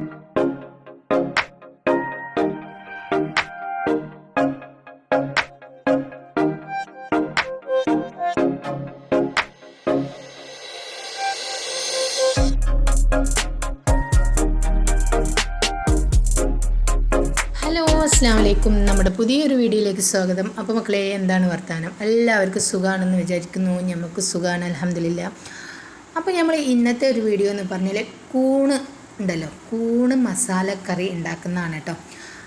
Hello അസ്സാം വലൈക്കും നമ്മുടെ പുതിയൊരു വീഡിയോയിലേക്ക് സ്വാഗതം. അപ്പോൾ മക്കളെ എന്താണ് വർത്തമാനം എല്ലാവർക്കും സുഖമാണെന്ന് വിചാരിക്കുന്നു. നമുക്ക് സുഖമാണ് അലഹമില്ല അപ്പോൾ നമ്മൾ ഇന്നത്തെ ഒരു വീഡിയോ എന്ന് പറഞ്ഞാൽ കൂണ് ഉണ്ടല്ലോ. കൂണ് മസാലക്കറി ഉണ്ടാക്കുന്നതാണ് കേട്ടോ.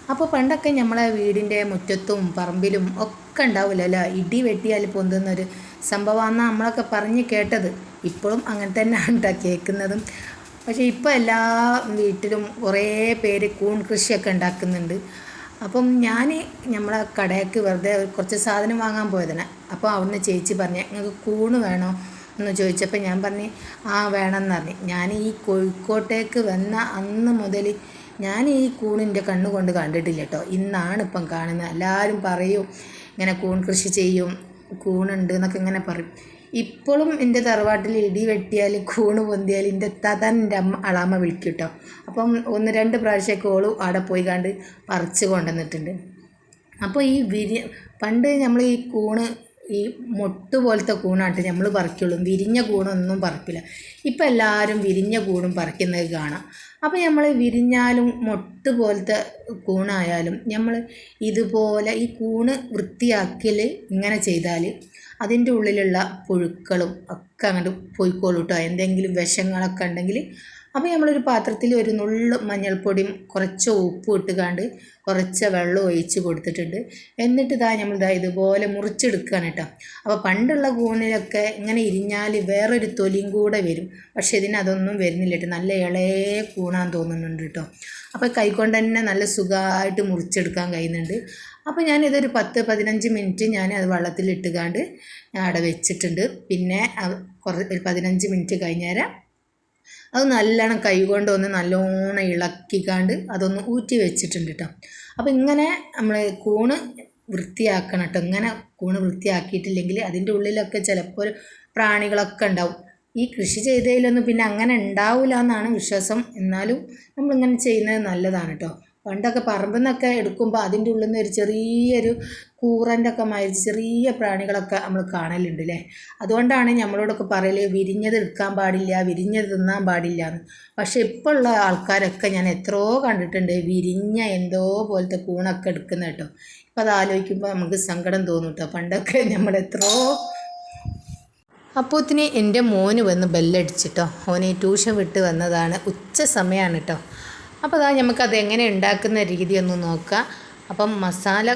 അപ്പോൾ പണ്ടൊക്കെ നമ്മളെ വീടിന്റെ മുറ്റത്തും പറമ്പിലും ഒക്കെ ഉണ്ടാവില്ലല്ലോ. ഇടി വെട്ടിയാൽ പൊന്തുന്നൊരു സംഭവമാണെന്നാണ് നമ്മളൊക്കെ പറഞ്ഞ് കേട്ടത്. ഇപ്പോഴും അങ്ങനെ തന്നെയാണ് കേട്ടോ കേൾക്കുന്നതും. പക്ഷേ ഇപ്പോൾ എല്ലാ വീട്ടിലും കുറേ പേര് കൂൺ കൃഷിയൊക്കെ ഉണ്ടാക്കുന്നുണ്ട്. അപ്പം ഞാൻ നമ്മളെ കടയ്ക്ക് വെറുതെ കുറച്ച് സാധനം വാങ്ങാൻ പോയതാണ്. അപ്പോൾ അവിടുന്ന് ചേച്ചി പറഞ്ഞു നിങ്ങൾക്ക് കൂണ് വേണോ? എന്ന് ചോദിച്ചപ്പോൾ ഞാൻ പറഞ്ഞു ആ വേണമെന്ന് പറഞ്ഞു ഞാൻ ഈ കോഴിക്കോട്ടേക്ക് വന്ന അന്ന് മുതൽ ഞാൻ ഈ കൂണിന്റെ കണ്ണുകൊണ്ട് കണ്ടിട്ടില്ല കേട്ടോ ഇന്നാണ് ഇപ്പം കാണുന്നത്. എല്ലാവരും പറയും ഇങ്ങനെ കൂൺ കൃഷി ചെയ്യും കൂണുണ്ട് എന്നൊക്കെ ഇങ്ങനെ പറയും. ഇപ്പോഴും എന്റെ തറവാട്ടിൽ ഇടി വെട്ടിയാൽ കൂണ് പൊന്തിയാൽ എന്റെ തതൻ എന്റെ അമ്മ അളാമ്മ വിളിക്കും കേട്ടോ അപ്പം ഒന്ന് രണ്ട് പ്രാവശ്യമൊക്കെ ഓളും അവിടെ പോയി കണ്ട് പറിച്ച് കൊണ്ടുവന്നിട്ടുണ്ട്. അപ്പോൾ ഈ വിരി പണ്ട് നമ്മൾ ഈ കൂണ് ഈ മൊട്ട് പോലത്തെ കൂണായിട്ട് നമ്മൾ പറിക്കുള്ളൂ. വിരിഞ്ഞ കൂണൊന്നും പറിക്കില്ല. ഇപ്പം എല്ലാവരും വിരിഞ്ഞ കൂണും പറിക്കുന്നത് കാണാം. അപ്പോൾ നമ്മൾ വിരിഞ്ഞാലും മൊട്ട് പോലത്തെ കൂണായാലും നമ്മൾ ഇതുപോലെ ഈ കൂണ് വൃത്തിയാക്കൽ ഇങ്ങനെ ചെയ്താൽ അതിന്റെ ഉള്ളിലുള്ള പുഴുക്കളും ഒക്കെ അങ്ങോട്ട് പോയിക്കോളൂ കേട്ടോ എന്തെങ്കിലും വിഷങ്ങളൊക്കെ ഉണ്ടെങ്കിൽ അപ്പോൾ നമ്മളൊരു പാത്രത്തിൽ ഒരു നുള്ളു മഞ്ഞൾപ്പൊടിയും കുറച്ച് ഉപ്പ് ഇട്ടുകാണ്ട് കുറച്ച് വെള്ളം ഒഴിച്ച് കൊടുത്തിട്ടുണ്ട്. എന്നിട്ട് ഇതാ നമ്മൾ ഇതാ ഇതുപോലെ മുറിച്ചെടുക്കുകയാണ് കേട്ടോ. അപ്പോൾ പണ്ടുള്ള കൂണിലൊക്കെ ഇങ്ങനെ ഇരിഞ്ഞാൽ വേറൊരു തൊലിയും കൂടെ വരും. പക്ഷേ ഇതിന് അതൊന്നും വരുന്നില്ല കേട്ടോ. നല്ല ഇളയ കൂണാൻ തോന്നുന്നുണ്ട് കേട്ടോ. അപ്പോൾ കൈക്കൊണ്ട് തന്നെ നല്ല സുഖമായിട്ട് മുറിച്ചെടുക്കാൻ കഴിയുന്നുണ്ട്. അപ്പോൾ ഞാനിതൊരു പത്ത് പതിനഞ്ച് മിനിറ്റ് ഞാൻ അത് വെള്ളത്തിലിട്ടുകാണ്ട് അവിടെ വെച്ചിട്ടുണ്ട്. പിന്നെ കുറച്ച് ഒരു പതിനഞ്ച് മിനിറ്റ് കഴിഞ്ഞേരം അത് നല്ലോണം കൈകൊണ്ട് ഒന്ന് നല്ലോണം ഇളക്കിക്കാണ്ട് അതൊന്ന് ഊറ്റി വെച്ചിട്ടുണ്ട് കേട്ടോ അപ്പോൾ ഇങ്ങനെ നമ്മൾ കൂണ് വൃത്തിയാക്കണം കേട്ടോ ഇങ്ങനെ കൂണ് വൃത്തിയാക്കിയിട്ടില്ലെങ്കിൽ അതിന്റെ ഉള്ളിലൊക്കെ ചിലപ്പോൾ പ്രാണികളൊക്കെ ഉണ്ടാവും. ഈ കൃഷി ചെയ്തതിലൊന്നും പിന്നെ അങ്ങനെ ഉണ്ടാവില്ല എന്നാണ് വിശ്വാസം. എന്നാലും നമ്മളിങ്ങനെ ചെയ്യുന്നത് നല്ലതാണ് കേട്ടോ പണ്ടൊക്കെ പറമ്പിൽ നിന്നൊക്കെ എടുക്കുമ്പോൾ അതിന്റെ ഉള്ളിൽ നിന്ന് ഒരു ചെറിയൊരു കൂറന്റെ ഒക്കെ മാതിരി ചെറിയ പ്രാണികളൊക്കെ നമ്മൾ കാണലുണ്ട് അല്ലേ അതുകൊണ്ടാണ് നമ്മളോടൊക്കെ പറയൽ വിരിഞ്ഞത് എടുക്കാൻ പാടില്ല വിരിഞ്ഞത് തിന്നാൻ പാടില്ല എന്ന്. പക്ഷേ ഇപ്പോൾ ഉള്ള ആൾക്കാരൊക്കെ ഞാൻ എത്രയോ കണ്ടിട്ടുണ്ട് വിരിഞ്ഞ എന്തോ പോലത്തെ കൂണൊക്കെ എടുക്കുന്ന കേട്ടോ. ഇപ്പം അത് ആലോചിക്കുമ്പോൾ നമുക്ക് സങ്കടം തോന്നും കേട്ടോ പണ്ടൊക്കെ നമ്മൾ എത്രയോ അപ്പോത്തിന് എന്റെ മോന് വന്ന് ബെല്ലടിച്ചിട്ടോ ഓനെ ട്യൂഷൻ വിട്ട് വന്നതാണ് ഉച്ച സമയമാണ് കേട്ടോ അപ്പോൾ അതാ നമുക്കത് എങ്ങനെ ഉണ്ടാക്കുന്ന രീതി ഒന്ന് നോക്കാം. അപ്പം മസാല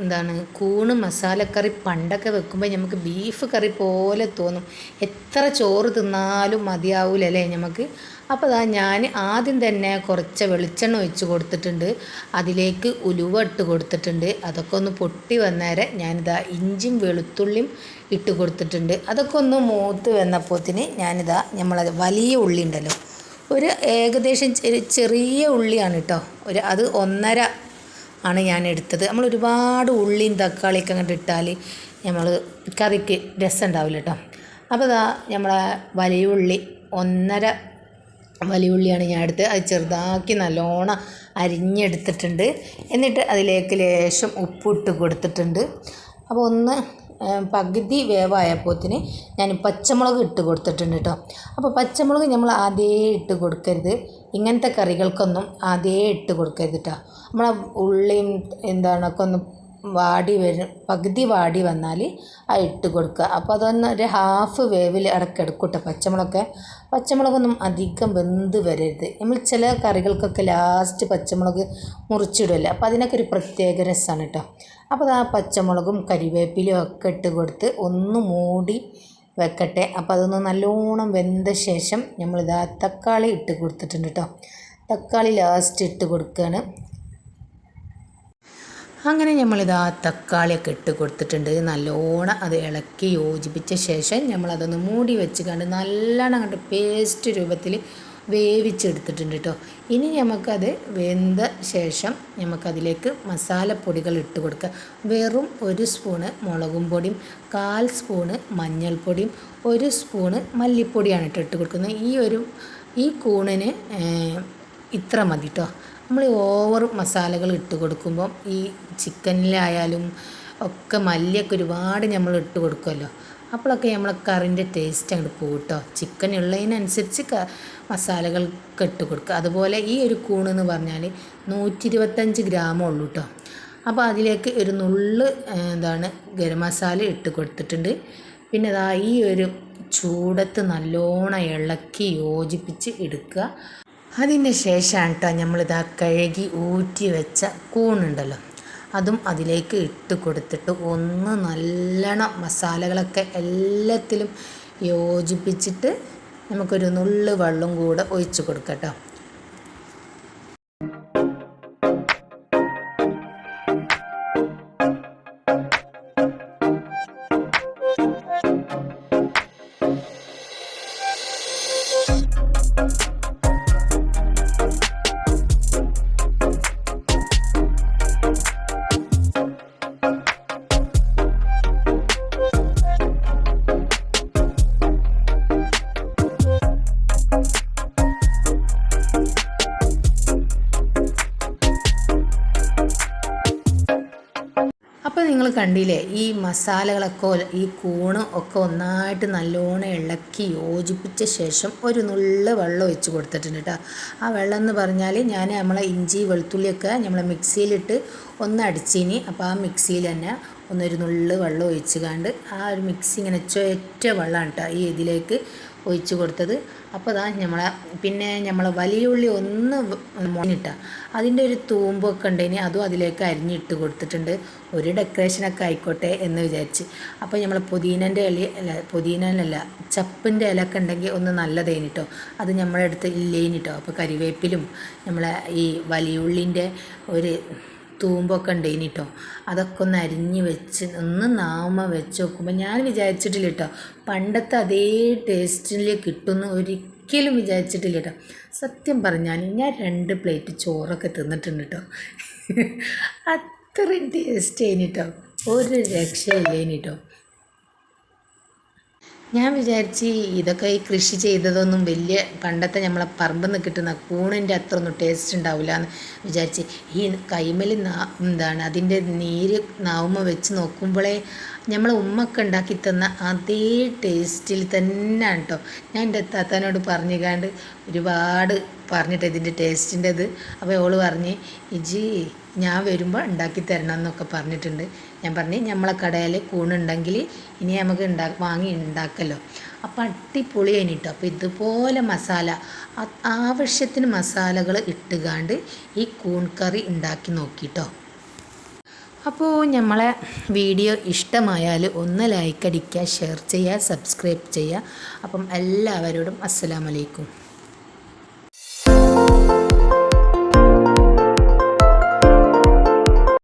എന്താണ് കൂണ് മസാലക്കറി പണ്ടൊക്കെ വെക്കുമ്പോൾ നമുക്ക് ബീഫ് കറി പോലെ തോന്നും. എത്ര ചോറ് തിന്നാലും മതിയാവൂലല്ലേ നമുക്ക് അപ്പോൾ അതാ ഞാൻ ആദ്യം തന്നെ കുറച്ച് വെളിച്ചെണ്ണ ഒഴിച്ച് കൊടുത്തിട്ടുണ്ട്. അതിലേക്ക് ഉലുവ ഇട്ട് കൊടുത്തിട്ടുണ്ട്. അതൊക്കെ ഒന്ന് പൊട്ടി വന്നേരെ ഞാനിതാ ഇഞ്ചിയും വെളുത്തുള്ളിയും ഇട്ട് കൊടുത്തിട്ടുണ്ട്. അതൊക്കെ ഒന്ന് മൂത്ത് വന്നപ്പോത്തിന് ഞാനിതാ നമ്മളത് വലിയ ഉള്ളി ഉണ്ടല്ലോ ഒരു ഏകദേശം ചെറിയ ഉള്ളിയാണ് കേട്ടോ ഒരു അത് ഒന്നര ആണ് ഞാൻ എടുത്തത്. നമ്മൾ ഒരുപാട് ഉള്ളിയും തക്കാളിയൊക്കെ അങ്ങോട്ട് ഇട്ടാൽ നമ്മൾ കറിക്ക് രസം ഉണ്ടാവില്ല കേട്ടോ അപ്പോൾ ഇതാ നമ്മളെ വലിയ ഉള്ളി ഒന്നര വലിയ ഉള്ളിയാണ് ഞാൻ എടുത്ത് അത് ചെറുതാക്കി നല്ലോണം അരിഞ്ഞെടുത്തിട്ടുണ്ട്. എന്നിട്ട് അതിലേക്ക് ലേശം ഉപ്പിട്ട് കൊടുത്തിട്ടുണ്ട്. അപ്പോൾ ഒന്ന് പകുതി വേവായപ്പോത്തിന് ഞാൻ പച്ചമുളക് ഇട്ട് കൊടുത്തിട്ടുണ്ട് കേട്ടോ അപ്പോൾ പച്ചമുളക് നമ്മൾ ആദ്യമേ ഇട്ട് കൊടുക്കരുത്. ഇങ്ങനത്തെ കറികൾക്കൊന്നും ആദ്യമേ ഇട്ട് കൊടുക്കരുത് കേട്ടോ നമ്മളെ ഉള്ളിയും എന്താണൊക്കെ ഒന്ന് വാടി വരും പകുതി വാടി വന്നാൽ ആ ഇട്ട് കൊടുക്കുക. അപ്പോൾ അതൊന്ന് ഒരു ഹാഫ് വേവിൽ ഇടയ്ക്ക് കേട്ടോ പച്ചമുളകൊക്കെ. പച്ചമുളകൊന്നും അധികം വെന്ത് വരരുത്. നമ്മൾ ചില കറികൾക്കൊക്കെ ലാസ്റ്റ് പച്ചമുളക് മുറിച്ചിടുമല്ലോ അപ്പോൾ അതിനൊക്കെ ഒരു പ്രത്യേക രസമാണ് കേട്ടോ അപ്പോൾ ആ പച്ചമുളകും കരിവേപ്പിലയും ഒക്കെ ഇട്ട് കൊടുത്ത് ഒന്ന് മൂടി വെക്കട്ടെ. അപ്പോൾ അതൊന്ന് നല്ലോണം വെന്ത ശേഷം നമ്മളിതാ തക്കാളി ഇട്ട് കൊടുത്തിട്ടുണ്ട് കേട്ടോ തക്കാളി ലാസ്റ്റ് ഇട്ട് കൊടുക്കുകയാണ് അങ്ങനെ നമ്മളിതാ തക്കാളിയൊക്കെ ഇട്ട് കൊടുത്തിട്ടുണ്ട്. നല്ലോണം അത് ഇളക്കി യോജിപ്പിച്ച ശേഷം നമ്മളതൊന്ന് മൂടി വെച്ച് കണ്ട് നല്ലോണം കണ്ട് പേസ്റ്റ് രൂപത്തിൽ വേവിച്ചെടുത്തിട്ടുണ്ട് കേട്ടോ ഇനി നമുക്കത് വെന്ത ശേഷം നമുക്കതിലേക്ക് മസാലപ്പൊടികൾ ഇട്ട് കൊടുക്കുക വെറും ഒരു സ്പൂണ് മുളകും പൊടിയും കാൽ സ്പൂണ് മഞ്ഞൾപ്പൊടിയും ഒരു സ്പൂണ് മല്ലിപ്പൊടിയാണ് ഇട്ട് ഇട്ട് കൊടുക്കുന്നത്. ഈ ഒരു ഈ കൂണിന് ഇത്ര മതി കേട്ടോ നമ്മൾ ഓവർ മസാലകൾ ഇട്ട് കൊടുക്കുമ്പം ഈ ചിക്കനിലായാലും ഒക്കെ മല്ലിയൊക്കെ ഒരുപാട് നമ്മൾ ഇട്ട് കൊടുക്കുമല്ലോ അപ്പോഴൊക്കെ നമ്മൾ കറിന്റെ ടേസ്റ്റ് അങ്ങോട്ട് പോകും കേട്ടോ ചിക്കൻ ഉള്ളതിനനുസരിച്ച് ക മസാലകൾ കെട്ട് കൊടുക്കുക അതുപോലെ ഈ ഒരു കൂണ് എന്ന് പറഞ്ഞാൽ നൂറ്റി ഇരുപത്തഞ്ച് ഗ്രാമേ ഉള്ളൂ കേട്ടോ അപ്പോൾ അതിലേക്ക് ഒരു നുള്ള് എന്താണ് ഗരം മസാല ഇട്ട് കൊടുത്തിട്ടുണ്ട്. പിന്നെ അതാ ഈ ഒരു ചൂടത്ത് നല്ലോണം ഇളക്കി യോജിപ്പിച്ച് എടുക്കുക. അതിന് ശേഷമാണ് കേട്ടോ നമ്മളിതാ കഴുകി ഊറ്റി വെച്ച കൂണുണ്ടല്ലോ. അതും അതിലേക്ക് ഇട്ട് കൊടുത്തിട്ട് ഒന്ന് നല്ലോണം മസാലകളൊക്കെ എല്ലാത്തിലും യോജിപ്പിച്ചിട്ട് നമുക്കൊരു നുള്ളു വെള്ളം കൂടെ ഒഴിച്ച് കൊടുക്കാം കേട്ടോ. കണ്ടില്ലേ? ഈ മസാലകളൊക്കെ ഈ കൂണ് ഒക്കെ ഒന്നായിട്ട് നല്ലോണം ഇളക്കി യോജിപ്പിച്ച ശേഷം ഒരു നുള്ള വെള്ളം ഒഴിച്ച് കൊടുത്തിട്ടുണ്ട് കേട്ടോ ആ വെള്ളം എന്ന് പറഞ്ഞാൽ ഞാൻ നമ്മളെ ഇഞ്ചി വെളുത്തുള്ളിയൊക്കെ നമ്മളെ മിക്സിയിലിട്ട് ഒന്ന് അടിച്ചിനി. അപ്പോൾ ആ മിക്സിയിൽ തന്നെ ഒന്നൊരു നുള്ള് വെള്ളം ഒഴിച്ച് ആ ഒരു മിക്സി ഇങ്ങനെ ചൊറ്റ വെള്ളമാണ് കേട്ടോ ഈ ഇതിലേക്ക് ഒഴിച്ച് കൊടുത്തത്. അപ്പോൾ അതാ നമ്മളെ പിന്നെ നമ്മൾ വലിയ ഉള്ളി ഒന്ന് മുളഞ്ഞിട്ട അതിന്റെ ഒരു തൂമ്പൊക്കെ ഉണ്ടെങ്കിൽ അതും അതിലേക്ക് അരിഞ്ഞിട്ട് കൊടുത്തിട്ടുണ്ട്. ഒരു ഡെക്കറേഷനൊക്കെ ആയിക്കോട്ടെ എന്ന് വിചാരിച്ച്. അപ്പോൾ നമ്മൾ പുതിനന്റെ ഇല അല്ല പുതിനല്ല ചപ്പിന്റെ ഇലയൊക്കെ ഉണ്ടെങ്കിൽ ഒന്ന് നല്ലതേന് കേട്ടോ അത് നമ്മളെ അടുത്ത് ഇല്ലേനി കേട്ടോ അപ്പോൾ കരിവേപ്പിലും നമ്മളെ ഈ വലിയ ഉള്ളിന്റെ ഒരു തൂമ്പൊക്കെ ഉണ്ടേനി കേട്ടോ അതൊക്കെ ഒന്ന് അരിഞ്ഞ് വെച്ച് ഒന്ന് നാമ വെച്ച് നോക്കുമ്പോൾ ഞാൻ വിചാരിച്ചിട്ടില്ല കേട്ടോ പണ്ടത്തെ അതേ ടേസ്റ്റിൽ കിട്ടുമെന്ന് ഒരിക്കലും വിചാരിച്ചിട്ടില്ല കേട്ടോ സത്യം പറഞ്ഞാൽ ഞാൻ രണ്ട് പ്ലേറ്റ് ചോറൊക്കെ തിന്നിട്ടുണ്ട് കേട്ടോ അത്രയും ടേസ്റ്റ് ആയിന് കേട്ടോ ഒരു രക്ഷയില്ലേനി കേട്ടോ ഞാൻ വിചാരിച്ച് ഇതൊക്കെ ഈ കൃഷി ചെയ്തതൊന്നും വലിയ പണ്ടത്തെ നമ്മളെ പറമ്പെന്ന് കിട്ടുന്ന കൂണിന്റെ അത്ര ഒന്നും ടേസ്റ്റ് ഉണ്ടാവില്ല എന്ന് വിചാരിച്ച്. ഈ കൈമൽ എന്താണ് അതിന്റെ നീര് നാവുമ്മ വെച്ച് നോക്കുമ്പോഴേ നമ്മളെ ഉമ്മക്ക് ഉണ്ടാക്കി തന്ന അതേ ടേസ്റ്റിൽ തന്നെയാണ് കേട്ടോ ഞാൻ എന്റെ താത്താനോട് പറഞ്ഞുകാണ്ട് ഒരുപാട് പറഞ്ഞിട്ട് ഇതിന്റെ ടേസ്റ്റിന്റെ ഇത് അപ്പോൾ ഓൾ പറഞ്ഞ് ഇജി ഞാൻ വരുമ്പോൾ ഉണ്ടാക്കി തരണം എന്നൊക്കെ പറഞ്ഞിട്ടുണ്ട്. ഞാൻ പറഞ്ഞ് നമ്മളെ കടയിൽ കൂണുണ്ടെങ്കിൽ ഇനി നമുക്ക് ഉണ്ടാ വാങ്ങി ഉണ്ടാക്കല്ലോ. അപ്പം അടിപൊളി കഴിഞ്ഞിട്ടോ അപ്പോൾ ഇതുപോലെ മസാല ആവശ്യത്തിന് മസാലകൾ ഇട്ടുകാണ്ട് ഈ കൂൺ കറി ഉണ്ടാക്കി നോക്കിട്ടോ അപ്പോൾ നമ്മളെ വീഡിയോ ഇഷ്ടമായാൽ ഒന്ന് ലൈക്ക് അടിക്കുക ഷെയർ ചെയ്യുക സബ്സ്ക്രൈബ് ചെയ്യുക. അപ്പം എല്ലാവരോടും അസ്സലാമലൈക്കും